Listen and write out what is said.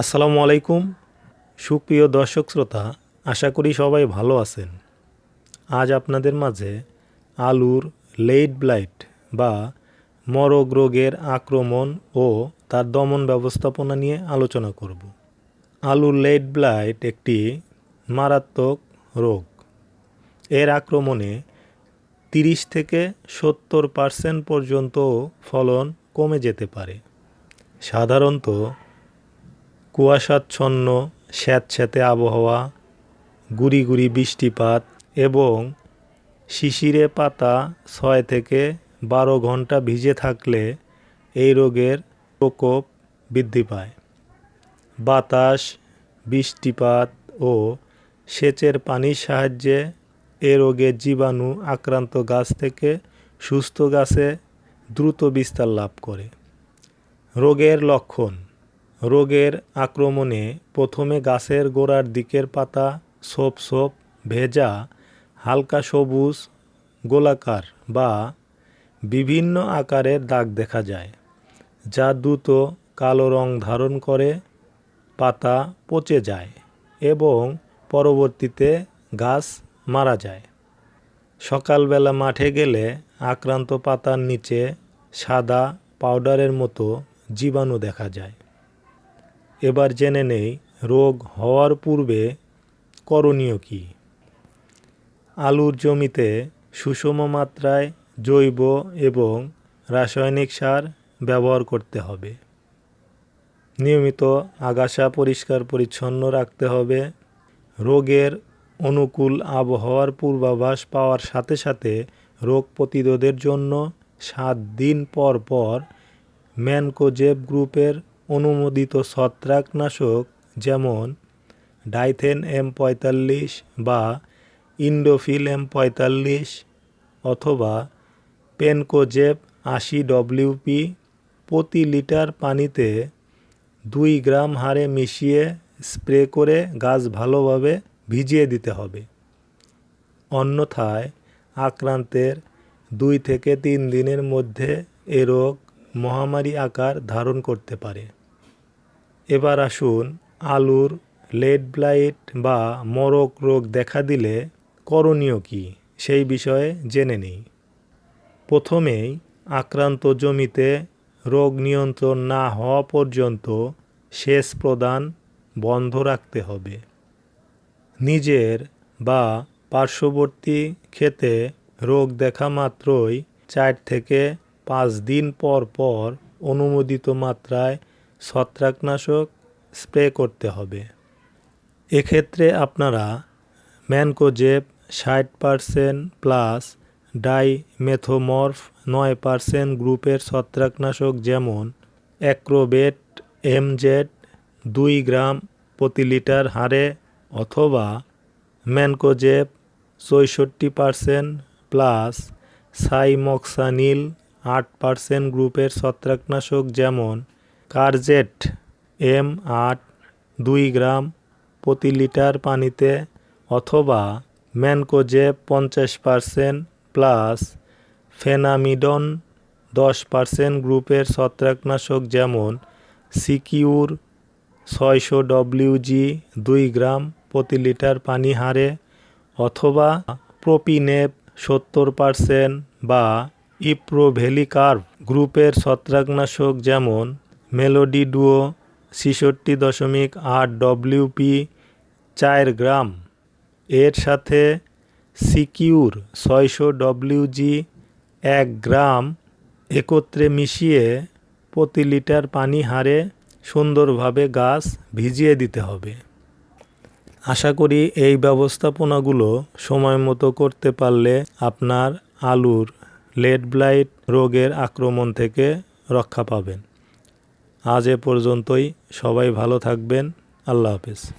আসসালামু আলাইকুম, সুপ্রিয় দর্শক শ্রোতা, আশা করি সবাই ভালো আছেন। আজ আপনাদের মাঝে আলুর লেট ব্লাইট বা মরগ রোগের আক্রমণ ও তার দমন ব্যবস্থাপনা নিয়ে আলোচনা করব। আলুর লেট ব্লাইট একটি মারাত্মক রোগ। এর আক্রমণে তিরিশ থেকে সত্তর পার্সেন্ট পর্যন্ত ফলন কমে যেতে পারে। সাধারণত কুয়াশাচ্ছন্ন, স্যাঁতস্যাঁতে আবহাওয়া, গুড়ি গুড়ি বৃষ্টিপাত এবং শিশিরে পাতা ছয় থেকে বারো ঘণ্টা ভিজে থাকলে এই রোগের প্রকোপ বৃদ্ধি পায়। বাতাস, বৃষ্টিপাত ও সেচের পানির সাহায্যে এ রোগের জীবাণু আক্রান্ত গাছ থেকে সুস্থ গাছে দ্রুত বিস্তার লাভ করে। রোগের লক্ষণ রোগের আক্রমণে প্রথমে গাছের গোড়ার দিকের পাতা সোপ সোপ ভেজা, হালকা সবুজ, গোলাকার বা বিভিন্ন আকারের দাগ দেখা যায়, যা দ্রুত কালো রং ধারণ করে, পাতা পচে যায় এবং পরবর্তীতে গাছ মারা যায়। সকালবেলা মাঠে গেলে আক্রান্ত পাতার নিচে সাদা পাউডারের মতো জীবাণু দেখা যায়। এবার জেনে নেই, রোগ হওয়ার পূর্বে করণীয় কী। আলুর জমিতে সুষম মাত্রায় জৈব এবং রাসায়নিক সার ব্যবহার করতে হবে। নিয়মিত আগাছা পরিষ্কার পরিচ্ছন্ন রাখতে হবে। রোগের অনুকূল আবহাওয়ার পূর্বাভাস পাওয়ার সাথে সাথে রোগ প্রতিরোধের জন্য সাত দিন পর পর ম্যানকোজেব গ্রুপের অনুমোদিত ছত্রাকনাশক যেমন ডাইথেন এম পঁয়তাল্লিশ বা ইন্ডোফিল এম পঁয়তাল্লিশ অথবা পেনকোজেব আশি ডব্লিউপি প্রতি লিটার পানিতে দুই গ্রাম হারে মিশিয়ে স্প্রে করে গাছ ভালোভাবে ভিজিয়ে দিতে হবে। অন্যথায় আক্রান্তের দুই থেকে তিন দিনের মধ্যে এ রোগ মহামারী আকার ধারণ করতে পারে। এবার আসুন আলুর লেড ব্লাইট বা মরক রোগ দেখা দিলে করণীয় কী সেই বিষয়ে জেনে নিই। প্রথমেই আক্রান্ত জমিতে রোগ নিয়ন্ত্রণ না হওয়া পর্যন্ত সেচ প্রদান বন্ধ রাখতে হবে। নিজের বা পার্শ্ববর্তী ক্ষেতে রোগ দেখা মাত্রই চার থেকে পাঁচ দিন পর পর অনুমোদিত মাত্রায় ছত্রাকনাশক স্প্রে করতে হবে। এক্ষেত্রে আপনারা ম্যানকোজেব ষাট পারসেন্ট প্লাস ডাইমেথোমর্ফ নয় পারসেন্ট গ্রুপের ছত্রাকনাশক যেমন অ্যাক্রোবেট, এমজেড, দুই গ্রাম প্রতি লিটার হারে অথবা ম্যানকোজেব চৌষট্টি পারসেন্ট প্লাস সাইমক্সানিল আট পারসেন্ট গ্রুপের ছত্রাকনাশক যেমন কারজেট, এম আট, দুই গ্রাম প্রতি লিটার পানিতে অথবা ম্যানকোজেব পঞ্চাশ পারসেন্ট প্লাস ফেনামিডন দশ পারসেন্ট গ্রুপের ছত্রাকনাশক যেমন সিকিউর ছয়শো ডব্লিউজি দুই গ্রাম প্রতি লিটার পানি হারে অথবা প্রোপিনেপ সত্তর পারসেন্ট বা ইপ্রোভেলিকার্ভ গ্রুপের ছত্রাকনাশক যেমন মেলোডি ডুও ছেষট্টি দশমিক আট ডব্লিউপি চার গ্রাম। এর সাথে সিকিউর ছয়শো ডব্লিউজি এক গ্রাম একত্রে মিশিয়ে প্রতি লিটার পানি হারে সুন্দরভাবে গাছ ভিজিয়ে দিতে হবে। আশা করি এই ব্যবস্থাপনাগুলো সময় মতো করতে পারলে আপনার আলুর লেড ব্লাইট রোগের আক্রমণ থেকে রক্ষা পাবেন। আজ এ পর্যন্তই। সবাই ভালো থাকবেন। আল্লাহ হাফেজ।